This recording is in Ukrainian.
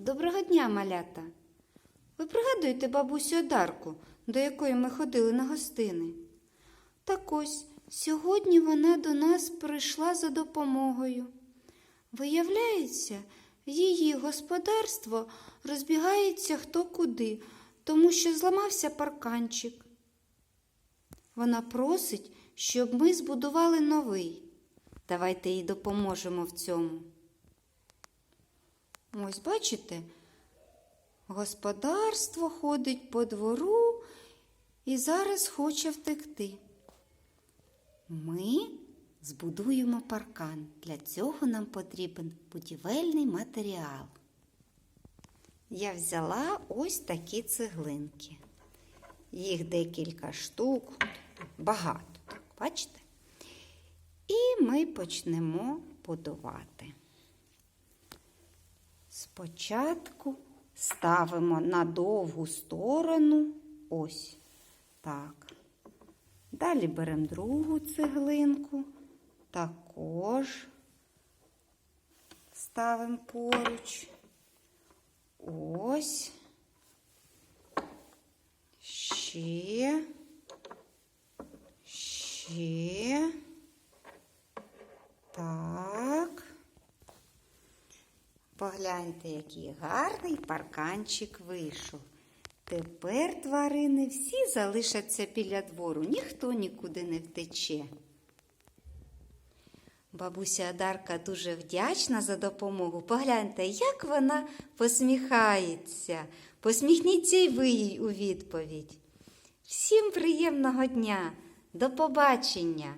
Доброго дня, малята. Ви пригадуєте бабусю Одарку, до якої ми ходили на гостини? Так ось, сьогодні вона до нас прийшла за допомогою. Виявляється, її господарство розбігається хто куди, тому що зламався парканчик. Вона просить, щоб ми збудували новий. Давайте їй допоможемо в цьому. Ось бачите, господарство ходить по двору і зараз хоче втекти. Ми збудуємо паркан. Для цього нам потрібен будівельний матеріал. Я взяла ось такі цеглинки. Їх декілька штук, багато, так, бачите? І ми почнемо будувати. Спочатку ставимо на довгу сторону ось так. Далі беремо другу цеглинку, також ставимо поруч. Ось. Ще. Ще. Так. Погляньте, який гарний парканчик вийшов. Тепер тварини всі залишаться біля двору, ніхто нікуди не втече. Бабуся Адарка дуже вдячна за допомогу. Погляньте, як вона посміхається. Посміхніться й ви їй у відповідь. Всім приємного дня! До побачення!